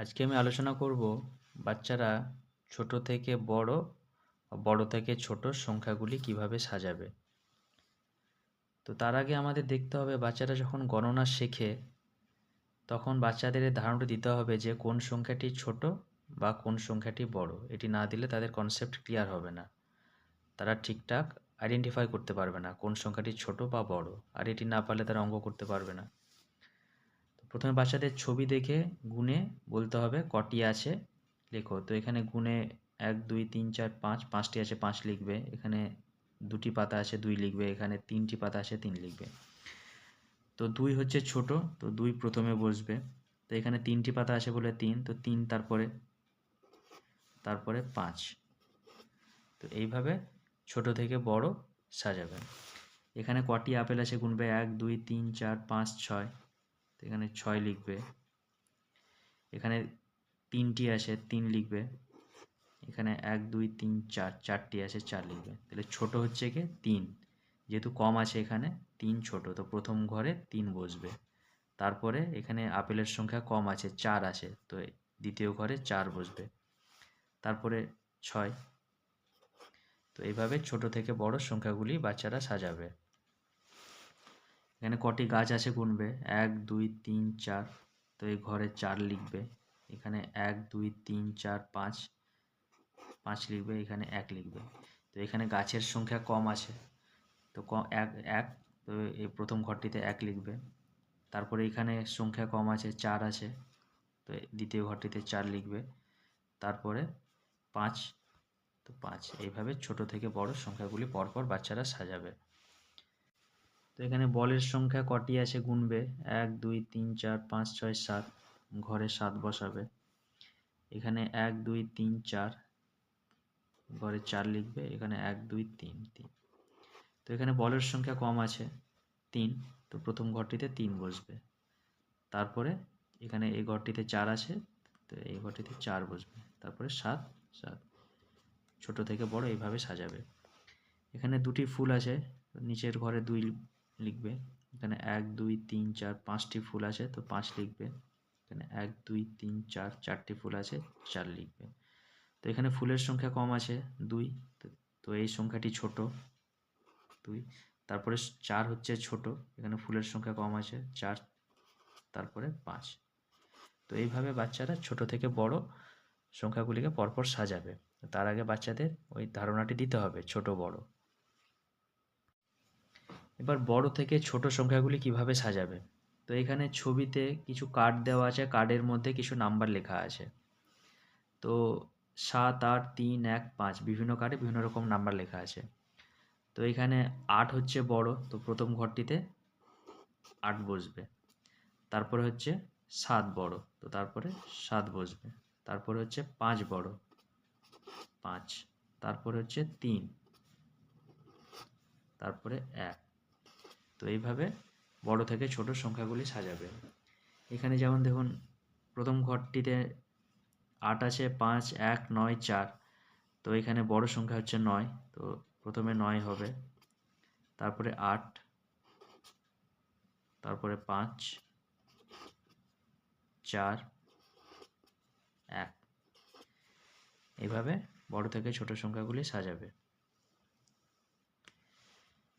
আজকে আমি আলোচনা করব বাচ্চারা ছোট থেকে বড় বড় থেকে ছোট সংখ্যাগুলি কীভাবে সাজাবে। তো তার আগে আমাদের দেখতে হবে বাচ্চারা যখন গণনা শেখে, তখন বাচ্চাদের ধারণাটা দিতে হবে যে কোন সংখ্যাটি ছোট বা কোন সংখ্যাটি বড়। এটি না দিলে তাদের কনসেপ্ট ক্লিয়ার হবে না। তারা ঠিকঠাক আইডেন্টিফাই করতে পারবে না কোন সংখ্যাটি ছোট বা বড়। আর এটি না পারলে তারা অঙ্ক করতে পারবে না। প্রথমে বাচ্চাদের ছবি দেখে গুণে বলতে হবে কটি আছে, লেখো। তো এখানে গুণে এক, দুই, তিন, চার, পাঁচ, পাঁচটি আছে, পাঁচ লিখবে। এখানে দুটি পাতা আছে, দুই লিখবে। এখানে তিনটি পাতা আছে, তিন লিখবে। তো দুই হচ্ছে ছোট, তো দুই প্রথমে বসবে। তো এখানে তিনটি পাতা আছে বলে তিন, তো তিন তারপরে তারপরে পাঁচ। তো এইভাবে ছোট থেকে বড় সাজাবেন এখানে কটি আপেল আছে গুনবে? এক, দুই, তিন, চার, পাঁচ, ছয়। তো এখানে ছয় লিখবে। এখানে তিনটি আছে তিন লিখবে। এখানে এক, দুই, তিন, চার, চারটি আছে চার লিখবে। তাহলে ছোট হচ্ছে কি? তিন। যেহেতু কম আছে এখানে, তিন ছোট। তো প্রথম ঘরে তিন বসবে। তারপরে এখানে আপেলের সংখ্যা কম আছে, চার আছে তো দ্বিতীয় ঘরে চার বসবে। তারপরে ছয়। তো এইভাবে ছোট থেকে বড় সংখ্যাগুলি বাচ্চারা সাজাবে। এখানে কটি গাছ আছে গুনবে? এক, দুই, তিন, চার। তো এই ঘরে চার লিখবে। এখানে এক, দুই, তিন, চার, পাঁচ। পাঁচ লিখবে, এখানে এক লিখবে। তো এখানে গাছের সংখ্যা কম আছে। তো ক, এক এক, তো এই প্রথম ঘরটিতে এক লিখবে। তারপরে এখানে সংখ্যা কম আছে, চার আছে। তো দ্বিতীয় ঘরটিতে চার লিখবে। তারপরে পাঁচ। তো পাঁচ। এইভাবে ছোট থেকে বড় সংখ্যাগুলি পরপর বাচ্চারা সাজাবে। তো এখানে বলের সংখ্যা কটি আছে গুনবে? এক, দুই, তিন, চার, পাঁচ, ছয়, সাত। ঘরে সাত বসাবে। এখানে এক, দুই, তিন, চার। ঘরে চার লিখবে। এখানে এক, দুই, তিন তিন। তো এখানে বলের সংখ্যা কম আছে, তিন। তো প্রথম ঘরটিতে তিন বসবে। তারপরে এখানে এই ঘরটিতে চার আছে, তো এই ঘরটিতে চার বসবে। তারপরে সাত সাত। ছোট থেকে বড় এইভাবে সাজাবে। এখানে দুটি ফুল আছে, নিচের ঘরে দুই লিখবে। এখানে এক, দুই, তিন, চার, পাঁচটি ফুল আছে, তো পাঁচ লিখবে। এখানে এক, দুই, তিন, চার, চারটি ফুল আছে, চার লিখবে। তো এখানে ফুলের সংখ্যা কম আছে, দুই। তো এই সংখ্যাটি ছোট, দুই। তারপরে চার হচ্ছে ছোট, এখানে ফুলের সংখ্যা কম আছে, চার, তারপরে পাঁচ। তো এইভাবে বাচ্চারা ছোট থেকে বড় সংখ্যাগুলিকে পরপর সাজাবে। তার আগে বাচ্চাদের ওই ধারণাটি দিতে হবে, ছোট, বড়। এবার বড় থেকে ছোট সংখ্যাগুলি কীভাবে সাজাবে? তো এখানে ছবিতে কিছু কার্ড দেওয়া আছে। কার্ডের মধ্যে কিছু নাম্বার লেখা আছে। তো সাত, আট, তিন, এক, পাঁচ বিভিন্ন কার্ডে বিভিন্ন রকম নাম্বার লেখা আছে। তো এখানে আট হচ্ছে বড়। তো প্রথম ঘরটিতে আট বসবে। তারপরে হচ্ছে সাত বড়। তো তারপরে সাত বসবে। তারপরে হচ্ছে পাঁচ বড়। পাঁচ। তারপরে হচ্ছে তিন। তারপরে এক। তো এইভাবে বড় থেকে ছোট সংখ্যাগুলি সাজাবে। এখানে যেমন দেখুন, প্রথম ঘরটিতে আট আছে, পাঁচ, এক, নয়, চার। তো এখানে বড় সংখ্যা হচ্ছে নয়, তো প্রথমে নয় হবে। তারপরে আট, তারপরে পাঁচ, চার, এক। এইভাবে বড় থেকে ছোট সংখ্যাগুলি সাজাবে।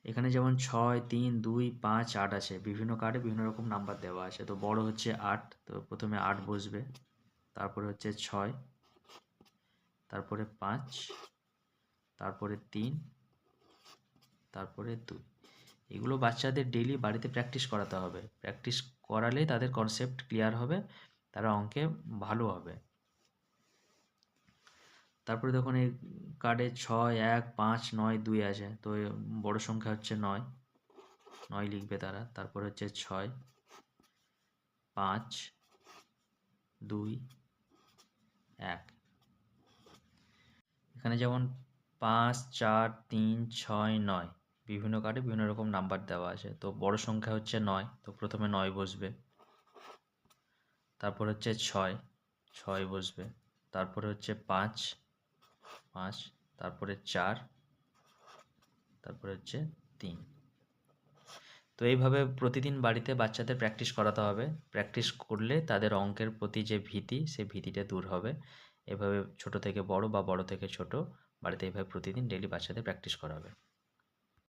এখানে যেমন ছয়, তিন, দুই, পাঁচ, আট আছে। বিভিন্ন কার্ডে বিভিন্ন রকম নাম্বার দেওয়া আছে। তো বড় হচ্ছে আট, তো প্রথমে আট বসবে। তারপরে হচ্ছে ছয়, তারপরে পাঁচ, তারপরে তিন, তারপরে দুই। এগুলো বাচ্চাদের ডেইলি বাড়িতে প্র্যাকটিস করাতে হবে। প্র্যাকটিস করালেই তাদের কনসেপ্ট ক্লিয়ার হবে, তারা অঙ্কে ভালো হবে। তারপরে দেখুন এই কার্ডে ছয়, এক, পাঁচ, নয়, দুই আছে তো বড় সংখ্যা হচ্ছে নয়। নয় লিখবে তারা, তারপর হচ্ছে ছয়, পাঁচ, দুই, এক। এখানে যেমন পাঁচ, চার, তিন, ছয়, নয়, বিভিন্ন কার্ডে বিভিন্ন রকম নাম্বার দেওয়া আছে, তো বড় সংখ্যা হচ্ছে নয়, তো প্রথমে নয় বসবে। তারপর হচ্ছে ছয় ছয় বসবে। তারপরে হচ্ছে পাঁচ পাঁচ, তারপরে চার, তারপরে হচ্ছে তিন। তো এইভাবে প্রতিদিন বাড়িতে বাচ্চাদের প্র্যাকটিস করাতে হবে। প্র্যাকটিস করলে তাদের অঙ্কের প্রতি যে ভীতি, সেই ভীতিটা দূর হবে। এভাবে ছোট থেকে বড় বা বড় থেকে ছোট বাড়িতে এইভাবে প্রতিদিন ডেইলি বাচ্চাদের প্র্যাকটিস করাবে